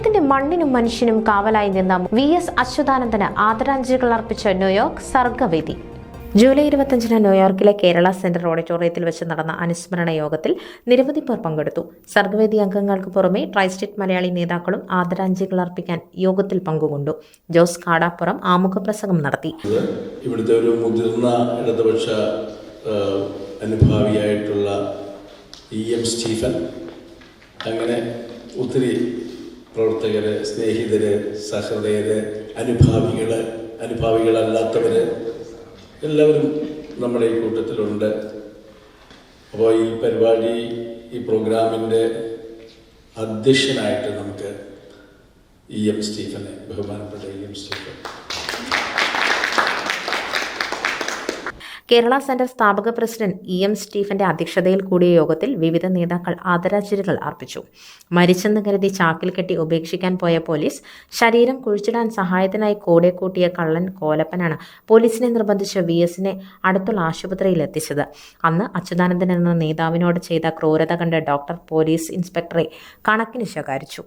കേരളത്തിന്റെ മണ്ണിനും മനുഷ്യനും കാവലായി നിന്ന വി എസ് അച്യുതാനന്ദന് ആദരാഞ്ജലികൾ അർപ്പിച്ച ന്യൂയോർക്ക് സർഗവേദി. ജൂലൈ ഇരുപത്തഞ്ചിന് ന്യൂയോർക്കിലെ കേരള സെന്റർ ഓഡിറ്റോറിയത്തിൽ വെച്ച് നടന്ന അനുസ്മരണ യോഗത്തിൽ നിരവധി പേർ പങ്കെടുത്തു. സർഗവേദി അംഗങ്ങൾക്ക് പുറമെ ട്രൈസ്റ്റേറ്റ് മലയാളി നേതാക്കളും ആദരാഞ്ജലികൾ അർപ്പിക്കാൻ യോഗത്തിൽ പങ്കുകൊണ്ടു. ജോസ് കാടാപ്പുറം ആമുഖ പ്രസംഗം നടത്തി. ഇവിടുത്തെ ഒരു മുതിർന്ന ഇടതുപക്ഷ അനുഭാവിയായിട്ടുള്ള ഇ എം സ്റ്റീഫൻ അങ്ങനെ ഒത്തിരി പ്രവർത്തകര് സ്നേഹിതര് സഹൃദയര് അനുഭാവികൾ അനുഭാവികളല്ലാത്തവര് എല്ലാവരും നമ്മുടെ ഈ കൂട്ടത്തിലുണ്ട്. അപ്പോൾ ഈ പരിപാടി ഈ പ്രോഗ്രാമിന്റെ അധ്യക്ഷനായിട്ട് നമുക്ക് ഇ എം സ്റ്റീഫനെ ബഹുമാനപ്പെട്ട E M Stephen Kerala centre സ്ഥാപക പ്രസിഡന്റ് ഇ എം സ്റ്റീഫന്റെ അധ്യക്ഷതയിൽ കൂടിയ യോഗത്തിൽ വിവിധ നേതാക്കൾ ആദരാഞ്ജലികൾ അർപ്പിച്ചു. മരിച്ചെന്ന് കരുതി ചാക്കിൽ കെട്ടി ഉപേക്ഷിക്കാൻ പോയ പോലീസ് ശരീരം കുഴിച്ചിടാൻ സഹായത്തിനായി കൂടെ കൂട്ടിയ കള്ളൻ കോലപ്പനാണ് പോലീസിനെ നിർബന്ധിച്ച് വി എസിനെ അടുത്തുള്ള ആശുപത്രിയിൽ എത്തിച്ചത്. അന്ന് അച്യുതാനന്ദൻ എന്ന നേതാവിനോട് ചെയ്ത ക്രൂരത കണ്ട് ഡോക്ടർ പോലീസ് ഇൻസ്പെക്ടറെ കണക്കിന് ശകാരിച്ചു.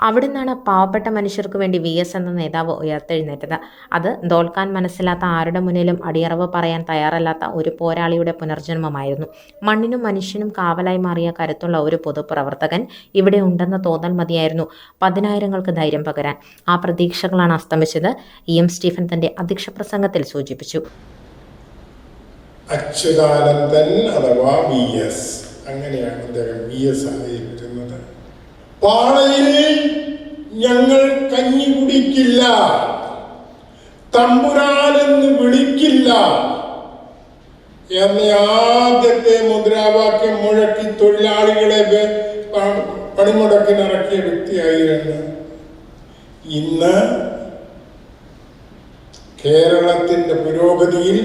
അവിടെ നിന്നാണ് പാവപ്പെട്ട മനുഷ്യർക്ക് വേണ്ടി വി എസ് എന്ന നേതാവ് ഉയർത്തെഴുന്നേറ്റത്. അത് തോൽക്കാൻ മനസ്സിലാത്ത ആരുടെ മുന്നിലും അടിയറവ് പറയാൻ തയ്യാറല്ലാത്ത ഒരു പോരാളിയുടെ പുനർജന്മമായിരുന്നു. മണ്ണിനും മനുഷ്യനും കാവലായി മാറിയ കരുത്തുള്ള ഒരു പൊതുപ്രവർത്തകൻ ഇവിടെ ഉണ്ടെന്ന തോന്നൽ മതിയായിരുന്നു പതിനായിരങ്ങൾക്ക് ധൈര്യം പകരാൻ. ആ പ്രതീക്ഷകളാണ് അസ്തമിച്ചത്. ഇ. എം. സ്റ്റീഫൻ തന്റെ അധ്യക്ഷ പ്രസംഗത്തിൽ സൂചിപ്പിച്ചു. അച്യുതാനന്ദൻ അഥവാ വി എസ്. അങ്ങനെയാണ് അദ്ദേഹം വി എസ് ആയിരുന്നത് പാളയിൽ ഞങ്ങൾ കഞ്ഞി കുടിക്കില്ല. തമ്പുരാനെന്ന് വിളിക്കില്ല. എന്ന ആദ്യത്തെ മുദ്രാവാക്യം മുഴക്കി തൊഴിലാളികളെ പണിമുടക്കിനിറക്കിയ വ്യക്തിയായിരുന്നു. ഇന്ന് കേരളത്തിന്റെ പുരോഗതിയിൽ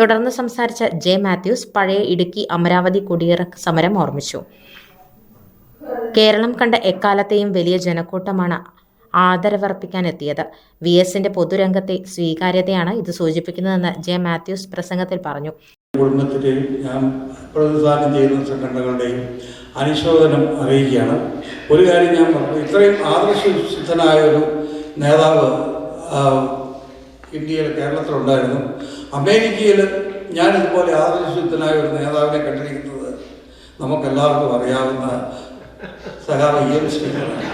തുടർന്ന് സംസാരിച്ച ജെ മാത്യൂസ് പഴയ ഇടുക്കി അമരാവതി കുടിയേറ സമരം ഓർമ്മിച്ചു. കേരളം കണ്ട എക്കാലത്തെയും വലിയ ജനക്കൂട്ടമാണ് ആദരവർപ്പിക്കാൻ എത്തിയത് വി എസിന്റെ പൊതുരംഗത്തെ സ്വീകാര്യതയാണ് ഇത് സൂചിപ്പിക്കുന്നതെന്ന് ജെ മാത്യൂസ് പ്രസംഗത്തിൽ പറഞ്ഞു. കുടുംബത്തിന്റെയും ഞാൻ പ്രതിനിധാനം ചെയ്യുന്ന സംഘടനകളുടെയും അനുശോചനം അറിയിക്കുകയാണ്. ഒരു കാര്യം ഞാൻ പറഞ്ഞു. ഇത്രയും ആദർശസിദ്ധനായ ഒരു നേതാവ് ഇന്ത്യയിൽ കേരളത്തിലുണ്ടായിരുന്നു. അമേരിക്കയിൽ ഞാൻ ഇതുപോലെ ആദർശത്തിനായ ഒരു നേതാവിനെ കണ്ടിരിക്കുന്നത് നമുക്കെല്ലാവർക്കും അറിയാവുന്ന സഹാബ് ഇ എം സ്റ്റീഫനാണ്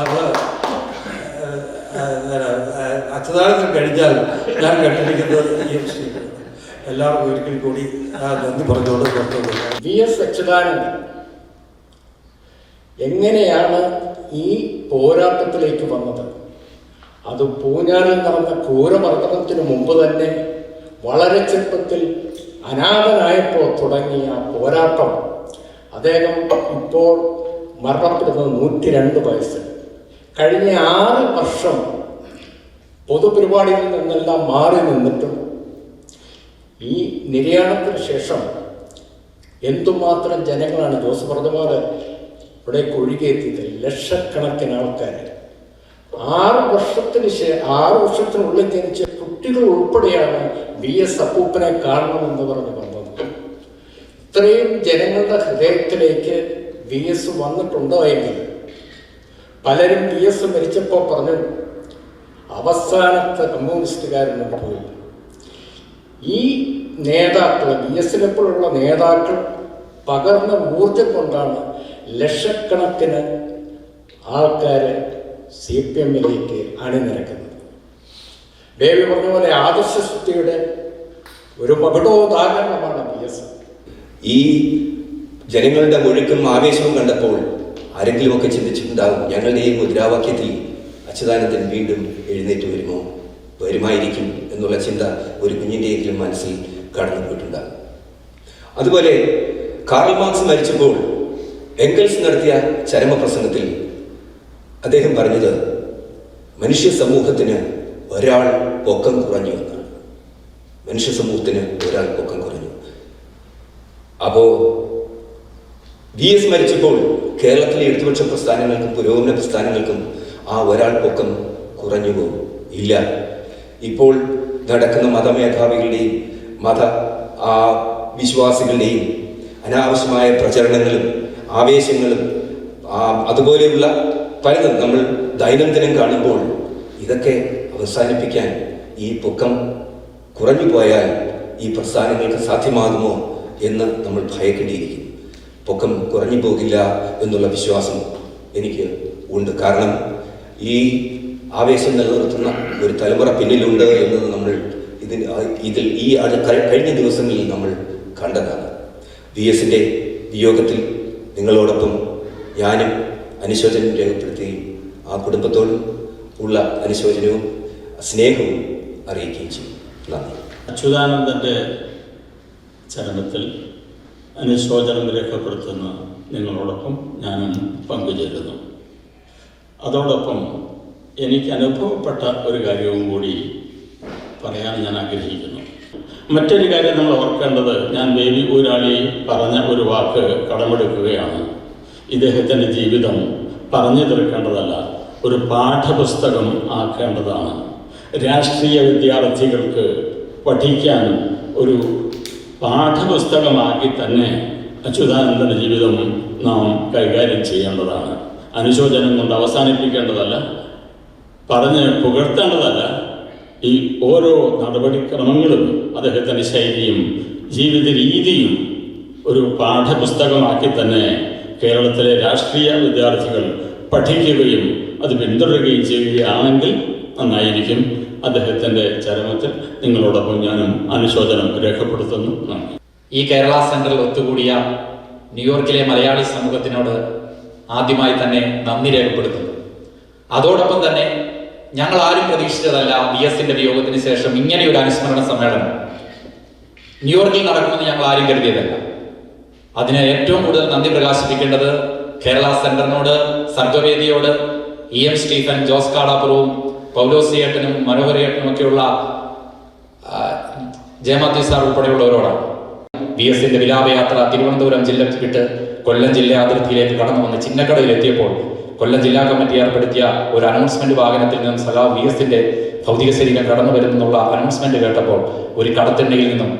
അപ്പോൾ കഴിഞ്ഞാൽ ഞാൻ കണ്ടിരിക്കുന്നത് ഇ എം സ്റ്റീഫനാണ് എല്ലാവർക്കും ഒരിക്കൽ കൂടി നന്ദി പറഞ്ഞോട് വി എസ് അച്യുതാനന്ദൻ എങ്ങനെയാണ് ഈ പോരാട്ടത്തിലേക്ക് വന്നത്? അത് പൂഞ്ഞാറിൽ നടന്ന ക്രൂരമർദ്ദനത്തിന് മുമ്പ് തന്നെ വളരെ ചെറുപ്പത്തിൽ അനാഥനായപ്പോൾ തുടങ്ങിയ പോരാട്ടം. അദ്ദേഹം ഇപ്പോൾ മരണപ്പെടുന്നത് നൂറ്റി രണ്ട് വയസ്സ് കഴിഞ്ഞ ആറ് വർഷം പൊതുപരിപാടിയിൽ നിന്നെല്ലാം മാറി നിന്നിട്ടും ഈ നിര്യാണത്തിന് ശേഷം എന്തുമാത്രം ജനങ്ങളാണ് ജോസ് പറഞ്ഞപോലെ ഇവിടേക്ക് ഒഴുകിയെത്തിയത്? ലക്ഷക്കണക്കിന് ആൾക്കാർ ആറ് വർഷത്തിന് ശേ ആറ് വർഷത്തിനുള്ളിൽ ജനിച്ച കുട്ടികൾ ഉൾപ്പെടെയാണ് വി എസ് അപ്പൂപ്പനെ കാണണമെന്ന് പറഞ്ഞു വന്നത്. ഇത്രയും ജനങ്ങളുടെ ഹൃദയത്തിലേക്ക് വി എസ് വന്നിട്ടുണ്ടോ എങ്കിൽ? പലരും വി എസ് മരിച്ചപ്പോൾ പറഞ്ഞു അവസാനത്തെ കമ്മ്യൂണിസ്റ്റുകാരനും പോയി. ഈ നേതാക്കൾ ബി എസിനെ പോലുള്ള നേതാക്കൾ പകർന്ന ഊർജം കൊണ്ടാണ് ലക്ഷക്കണക്കിന് ആൾക്കാർ സി പി എമ്മിലേക്ക് അണിനിരക്കുന്നത്. ബേബി പറഞ്ഞ പോലെ ആദർശശക്തിയുടെ ഒരു മകുടോദാഹരണമാണ് ബി എസ്. ഈ ജനങ്ങളുടെ ഒഴുക്കും ആവേശവും കണ്ടപ്പോൾ ആരെങ്കിലുമൊക്കെ ചിന്തിച്ചിട്ടുണ്ടാകും ഞങ്ങളുടെ ഈ മുദ്രാവാക്യത്തിൽ അച്യുതാനന്ദൻ വീണ്ടും എഴുന്നേറ്റ് വരുമോ? വരുമായിരിക്കും എന്നുള്ള ചിന്ത ഒരു കുഞ്ഞിന്റെയെങ്കിലും മനസ്സിൽ കടന്നു പോയിട്ടുണ്ടാകും അതുപോലെ കാർൽ മാർക്സ് മരിച്ചപ്പോൾ എംഗൽസ് നടത്തിയ ചരമപ്രസംഗത്തിൽ അദ്ദേഹം പറഞ്ഞത് മനുഷ്യ സമൂഹത്തിന് ഒരാൾ പൊക്കം കുറഞ്ഞു എന്നാണ്. മനുഷ്യ സമൂഹത്തിന് ഒരാൾ പൊക്കം കുറഞ്ഞു. അപ്പോ വി എസ് മരിച്ചപ്പോൾ കേരളത്തിലെ ഇടതുപക്ഷ പ്രസ്ഥാനങ്ങൾക്കും പുരോഗമന പ്രസ്ഥാനങ്ങൾക്കും ആ ഒരാൾ പൊക്കം കുറഞ്ഞുവോ ഇല്ല. ഇപ്പോൾ നടക്കുന്ന മതമേധാവികളുടെയും മത ആ വിശ്വാസികളുടെയും അനാവശ്യമായ പ്രചരണങ്ങളും ആവേശങ്ങളും അതുപോലെയുള്ള പലതും നമ്മൾ ദൈനംദിനം കാണുമ്പോൾ ഇതൊക്കെ അവസാനിപ്പിക്കാൻ ഈ പൊക്കം കുറഞ്ഞു പോയാൽ ഈ പ്രസ്ഥാനങ്ങൾക്ക് സാധ്യമാകുമോ എന്ന് നമ്മൾ ഭയക്കേണ്ടിയിരിക്കുന്നു. പൊക്കം കുറഞ്ഞു പോകില്ല എന്നുള്ള വിശ്വാസം എനിക്ക് ഉണ്ട്. കാരണം ഈ ആവേശം നിലനിർത്തുന്ന ഒരു തലമുറ പിന്നിലുണ്ട് എന്നത് നമ്മൾ ഇതിൽ ഇതിൽ ഈ കഴിഞ്ഞ ദിവസങ്ങളിൽ നമ്മൾ കണ്ടതാണ്. വി എസിന്റെ വിയോഗത്തിൽ നിങ്ങളോടൊപ്പം ഞാനും അനുശോചനം രേഖപ്പെടുത്തുകയും ആ കുടുംബത്തോടും ഉള്ള അനുശോചനവും സ്നേഹവും അറിയിക്കുകയും ചെയ്യും. നന്ദി. അച്യുതാനന്ദന്റെ ചരണത്തിൽ അനുശോചനം രേഖപ്പെടുത്തുന്ന നിങ്ങളോടൊപ്പം ഞാനും പങ്കുചേരുന്നു. അതോടൊപ്പം എനിക്ക് അനുഭവപ്പെട്ട ഒരു കാര്യവും കൂടി പറയാൻ ഞാൻ ആഗ്രഹിക്കുന്നു. മറ്റൊരു കാര്യം നമ്മൾ ഓർക്കേണ്ടത് ഞാൻ ബേബി ഊരാളി പറഞ്ഞ ഒരു വാക്ക് കടമെടുക്കുകയാണ്. ഇദ്ദേഹത്തിന്റെ ജീവിതം പറഞ്ഞു തീർക്കേണ്ടതല്ല ഒരു പാഠപുസ്തകം ആക്കേണ്ടതാണ്. രാഷ്ട്രീയ വിദ്യാർത്ഥികൾക്ക് പഠിക്കാൻ ഒരു പാഠപുസ്തകമാക്കി തന്നെ അച്യുതാനന്ദന്റെ ജീവിതം നാം കൈകാര്യം ചെയ്യേണ്ടതാണ്. അനുശോചനം കൊണ്ട് അവസാനിപ്പിക്കേണ്ടതല്ല പറഞ്ഞ് പുകഴ്ത്തേണ്ടതല്ല ഈ ഓരോ നടപടിക്രമങ്ങളും അദ്ദേഹത്തിന്റെ ശൈലിയും ജീവിത രീതിയും ഒരു പാഠപുസ്തകമാക്കി തന്നെ കേരളത്തിലെ രാഷ്ട്രീയ വിദ്യാർത്ഥികൾ പഠിക്കുകയും അത് പിന്തുടരുകയും ചെയ്യുകയാണെങ്കിൽ നന്നായിരിക്കും. അദ്ദേഹത്തിന്റെ ചരമത്തിൽ നിങ്ങളോടൊപ്പം ഞാനും അനുശോചനം രേഖപ്പെടുത്തുന്നു. നന്ദി. ഈ കേരള സെൻട്രൽ ഒത്തുകൂടിയ ന്യൂയോർക്കിലെ മലയാളി സമൂഹത്തിനോട് ആദ്യമായി തന്നെ നന്ദി രേഖപ്പെടുത്തുന്നു. അതോടൊപ്പം തന്നെ ഞങ്ങൾ ആരും പ്രതീക്ഷിച്ചതല്ല വി എസിന്റെ വിയോഗത്തിന് ശേഷം ഇങ്ങനെ ഒരു അനുസ്മരണ സമ്മേളനം ന്യൂയോർക്കിൽ നടക്കുമെന്ന് ഞങ്ങൾ ആരും കരുതിയതല്ല. അതിന് ഏറ്റവും കൂടുതൽ നന്ദി പ്രകാശിപ്പിക്കേണ്ടത് കേരള സെന്ററിനോട് സർഗവേദിയോട് ഇ എം സ്റ്റീഫൻ ജോസ് കാടാപുറവും പൗലോസിയേട്ടനും മനോഹരേട്ടനും ഒക്കെയുള്ള ജയമാത്യു സാർ ഉൾപ്പെടെയുള്ളവരോടാണ്. ബി എസിന്റെ വിലാപയാത്ര തിരുവനന്തപുരം ജില്ല വിട്ട് കൊല്ലം ജില്ലാ അതിർത്തിയിലേക്ക് കടന്നു വന്ന് ചിന്നക്കടയിൽ എത്തിയപ്പോൾ കൊല്ലം ജില്ലാ കമ്മിറ്റി ഏർപ്പെടുത്തിയ ഒരു അനൗൺസ്മെന്റ് വാഹനത്തിൽ നിന്നും സഖാ വി എസിന്റെ ഭൗതിക ശരീരം കടന്നു വരുന്നുള്ള അനൗൺസ്മെന്റ് കേട്ടപ്പോൾ ഒരു കടത്തിണ്ടയിൽ നിന്നും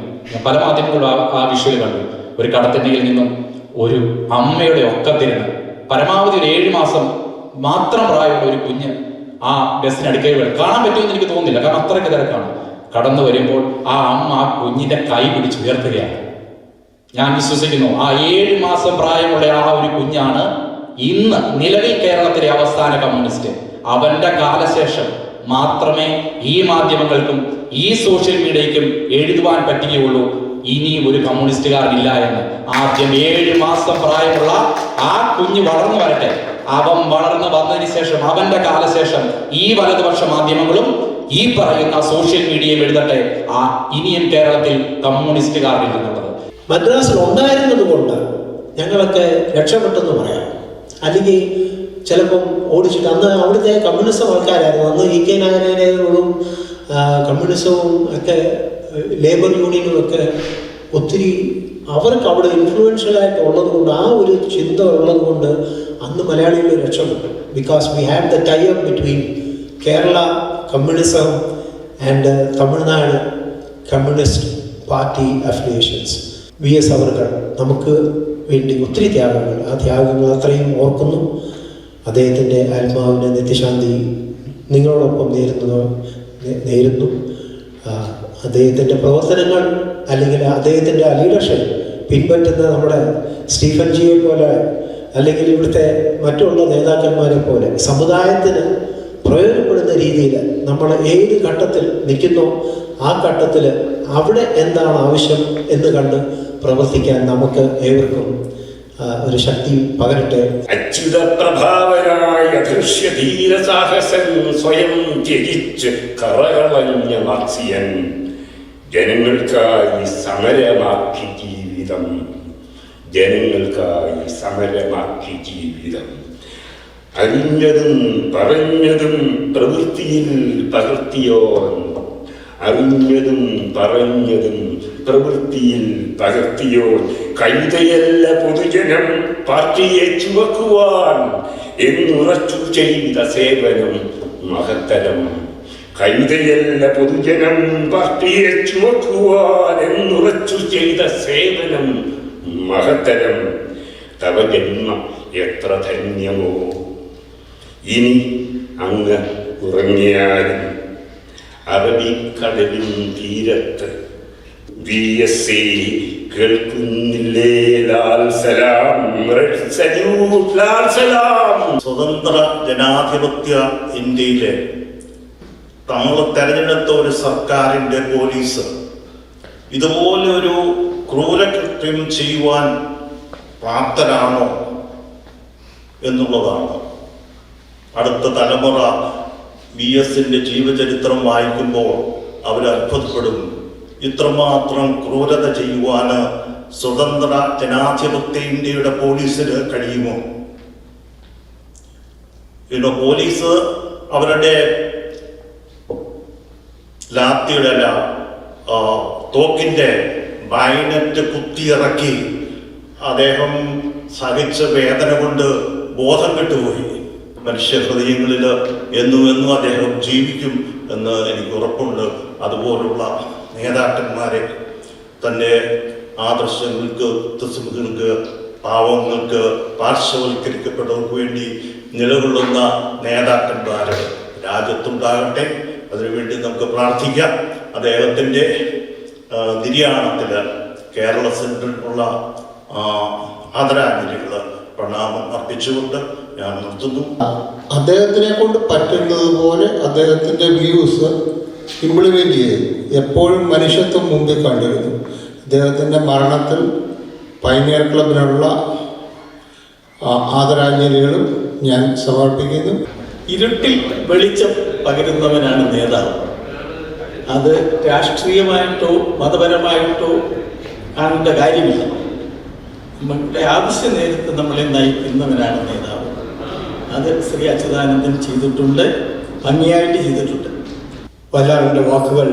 പല മാധ്യമങ്ങളും ആ- വിഷയം കണ്ടു. ഒരു കടത്തിണ്ണയിൽ നിന്നും ഒരു അമ്മയുടെ ഒക്കത്തിരുന്ന് പരമാവധി ഒരു ഏഴ് മാസം മാത്രം പ്രായമുള്ള ഒരു കുഞ്ഞ് ആ ബസ്സിനടുക്കേ വരും. കാണാൻ പറ്റുമെന്ന് എനിക്ക് തോന്നുന്നില്ല കാരണം അത്രയ്ക്ക് തിരക്കാണ്. കടന്നു വരുമ്പോൾ ആ അമ്മ ആ കുഞ്ഞിന്റെ കൈ പിടിച്ച് ഉയർത്തുകയാണ്. ഞാൻ വിശ്വസിക്കുന്നു ആ ഏഴ് മാസം പ്രായമുള്ള ആ ഒരു കുഞ്ഞാണ് ഇന്ന് നിലവിൽ കേരളത്തിലെ അവസാന കമ്മ്യൂണിസ്റ്റ്. അവന്റെ കാലശേഷം മാത്രമേ ഈ മാധ്യമങ്ങൾക്കും ഈ സോഷ്യൽ മീഡിയയ്ക്കും എഴുതുവാൻ പറ്റുകയുള്ളൂ. ഇനി ഒരു കമ്മ്യൂണിസ്റ്റുകാരില്ല എന്ന്. ആദ്യം ഏഴ് മാസം പ്രായമുള്ള ആ കുഞ്ഞ് വളർന്നു വരട്ടെ. അവൻ വളർന്നു വന്നതിന് ശേഷം അവന്റെ കാലശേഷം ഈ വലതുപക്ഷ മാധ്യമങ്ങളും ഈ പറയുന്ന സോഷ്യൽ മീഡിയയും എഴുതട്ടെ. ആ ഇനിയും കേരളത്തിൽ കമ്മ്യൂണിസ്റ്റുകാരില്ലെന്നുള്ളത്. മദ്രാസിൽ ഉണ്ടായിരുന്നത് കൊണ്ട് ഞങ്ങളൊക്കെ രക്ഷപ്പെട്ടെന്ന് പറയാം. അല്ലെങ്കിൽ ചിലപ്പം ഓടിച്ചിട്ട് അന്ന് അവിടുത്തെ കമ്മ്യൂണിസം ആൾക്കാരായിരുന്നു. അന്ന് ഇ കെ നായനോടും കമ്മ്യൂണിസവും ഒക്കെ ലേബർ യൂണിയനുമൊക്കെ ഒത്തിരി അവർക്ക് അവിടെ ഇൻഫ്ലുവൻഷ്യലായിട്ട് ഉള്ളതുകൊണ്ട് ആ ഒരു ചിന്ത ഉള്ളതുകൊണ്ട് അന്ന് മലയാളികൾ രക്ഷപ്പെട്ടു. Because we have the tie up between Kerala communism and Tamil Nadu communist party affiliations V S അവർകൾ നമുക്ക് വേണ്ടി ഒത്തിരി ത്യാഗങ്ങൾ. ആ ത്യാഗങ്ങൾ അത്രയും ഓർക്കുന്നു. അദ്ദേഹത്തിന്റെ ആത്മാവിന്റെ നിത്യശാന്തി നിങ്ങളോടൊപ്പം നേരുന്നതോ നേരുന്നു. അദ്ദേഹത്തിന്റെ പ്രവർത്തനങ്ങൾ അല്ലെങ്കിൽ അദ്ദേഹത്തിന്റെ ആ ലീഡർഷിപ്പ് പിൻപറ്റുന്ന നമ്മുടെ സ്റ്റീഫൻ ജിയെ പോലെ അല്ലെങ്കിൽ ഇവിടുത്തെ മറ്റുള്ള നേതാക്കന്മാരെ പോലെ സമുദായത്തിന് പ്രയോജനപ്പെടുന്ന രീതിയിൽ നമ്മൾ ഏത് ഘട്ടത്തിൽ നിൽക്കുന്നോ ആ ഘട്ടത്തിൽ അവിടെ എന്താണ് ആവശ്യം എന്ന് കണ്ട് പ്രവർത്തിക്കാൻ നമുക്ക് ഏവർക്കും ഒരു ശക്തി പകരട്ടെ. അച്യുത പ്രഭാവനായ സ്വയം ത്യജിച്ച് കറകളഞ്ഞ മാർസിയൻ. ജനങ്ങൾക്കായി സമരമാക്കി ജീവിതം. ജനങ്ങൾക്കായി സമരമാക്കി ജീവിതം. അറിഞ്ഞതും പറഞ്ഞതും പ്രവൃത്തിയിൽ പകർത്തിയോൻ. അറിഞ്ഞതും പറഞ്ഞതും പ്രവൃത്തിയിൽ പകർത്തിയോൻ. കൈതയല്ല പൊതുജനം പാർട്ടിയെ ചുമക്കുവാൻ എന്നുറച്ചു ചെയ്ത സേവനം മഹത്തരം. കൈതയല്ല പൊതുജനം പാർട്ടിയെ ചുമക്കുവാനെന്നുറച്ചു ചെയ്ത സേവനം മഹത്തരം. തവ ജന്മം എത്ര ധന്യമോ. ഇനി അങ്ങ് ഉറങ്ങിയാലും അറബിക്കടലിൻ തീരത്ത് വി എസ് സി കേൾക്കുന്നില്ലേ ലാൽ സലാം. സ്വതന്ത്ര ജനാധിപത്യ ഇന്ത്യയിലെ നമ്മൾ തെരഞ്ഞെടുത്ത ഒരു സർക്കാരിന്റെ പോലീസ്. ഇതുപോലെ ഒരു ക്രൂരകൃത്യം ചെയ്യുവാൻ പ്രാപ്തരാണോ എന്നുള്ളതാണ്. അടുത്ത തലമുറ വി എസിന്റെ ജീവചരിത്രം വായിക്കുമ്പോൾ അവർ അത്ഭുതപ്പെടും. ഇത്രമാത്രം ക്രൂരത ചെയ്യുവാന് സ്വതന്ത്ര ജനാധിപത്യ ഇന്ത്യയുടെ പോലീസിന് കഴിയുമോ? പിന്നെ പോലീസ് അവരുടെ ലാത്തിയുടെ അല്ല തോക്കിന്റെ ബൈനറ്റ് കുത്തിയിറക്കി അദ്ദേഹം സഹിച്ച വേദന കൊണ്ട് ബോധം കെട്ടുപോയി. മനുഷ്യ ഹൃദയങ്ങളിൽ എന്നും എന്നും അദ്ദേഹം ജീവിക്കും എന്ന് എനിക്ക് ഉറപ്പുണ്ട്. അതുപോലുള്ള നേതാക്കന്മാരെ തന്റെ ആദർശങ്ങൾക്ക് തസ്മുകൾക്ക് പാവങ്ങൾക്ക് പാർശ്വവൽക്കരിക്കപ്പെട്ടവർക്ക് വേണ്ടി നിലകൊള്ളുന്ന നേതാക്കന്മാർ രാജ്യത്തുണ്ടാകട്ടെ. അതിനുവേണ്ടി നമുക്ക് പ്രാർത്ഥിക്കാം. അദ്ദേഹത്തിന്റെ നിര്യാണത്തിൽ കേരള സെൻട്രലിനുള്ള ആദരാഞ്ജലികൾ പ്രണാമം അർപ്പിച്ചുകൊണ്ട് ഞാൻ നിർത്തുന്നു. അദ്ദേഹത്തിനെ കൊണ്ട് പറ്റുന്നത് പോലെ അദ്ദേഹത്തിന്റെ വ്യൂസ് ഇംപ്ലിമെന്റ് ചെയ്തു എപ്പോഴും മനുഷ്യത്വം മുമ്പിൽ കണ്ടിരുന്നു. അദ്ദേഹത്തിന്റെ മരണത്തിൽ പൈനിയർ ക്ലബിനുള്ള ആദരാഞ്ജലികളും ഞാൻ സമർപ്പിക്കുന്നു. ഇരുട്ടിൽ വെളിച്ചം പകരുന്നവനാണ് നേതാവ്. അത് രാഷ്ട്രീയമായിട്ടോ മതപരമായിട്ടോ കാണേണ്ട കാര്യമില്ല. നമ്മുടെ ആവശ്യ നേരത്ത് നമ്മളെ നയിക്കുന്നവനാണ് നേതാവ്. അത് ശ്രീ അച്യുതാനന്ദൻ ചെയ്തിട്ടുണ്ട് ഭംഗിയായിട്ട് ചെയ്തിട്ടുണ്ട്. വല്ലാറിന്റെ വാക്കുകൾ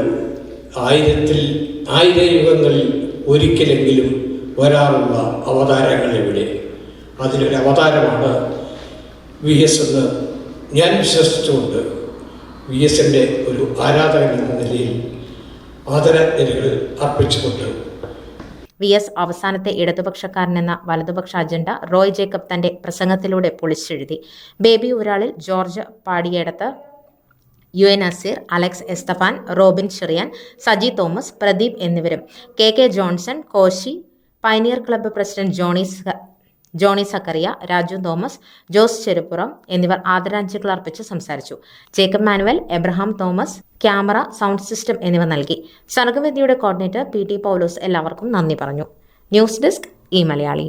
ആയിരത്തിൽ ആയിര യുഗങ്ങളിൽ ഒരിക്കലെങ്കിലും വരാറുള്ള അവതാരങ്ങളിവിടെ അതിലൊരു അവതാരമാണ് വി എസ് എന്ന് ഞാൻ വിശ്വസിച്ചുകൊണ്ട് വി എസിന്റെ ഒരു ആരാധകൻ എന്ന നിലയിൽ ആദരാഞ്ജലികൾ അർപ്പിച്ചുകൊണ്ട് വി എസ് അവസാനത്തെ ഇടതുപക്ഷക്കാരനെന്ന വലതുപക്ഷ അജണ്ട റോയ് ജേക്കബ് തന്റെ പ്രസംഗത്തിലൂടെ പൊളിച്ചെഴുതി. Baby Ooralil George Padiyedath U N Naseer Alex Esthafan Robin Cherian Saji Thomas Pradeep എന്നിവരും. K K Johnson Koshy Pioneer Club president Johny Johny Zacharia Raju Thomas Jose Cherupuram എന്നിവർ ആദരാഞ്ജലികൾ അർപ്പിച്ച് സംസാരിച്ചു. Jacob Manuel Abraham Thomas camera sound system എന്നിവ നൽകി. സർഗവേദിയുടെ coordinator P T Paulose എല്ലാവർക്കും നന്ദി പറഞ്ഞു. News desk E Malayalee.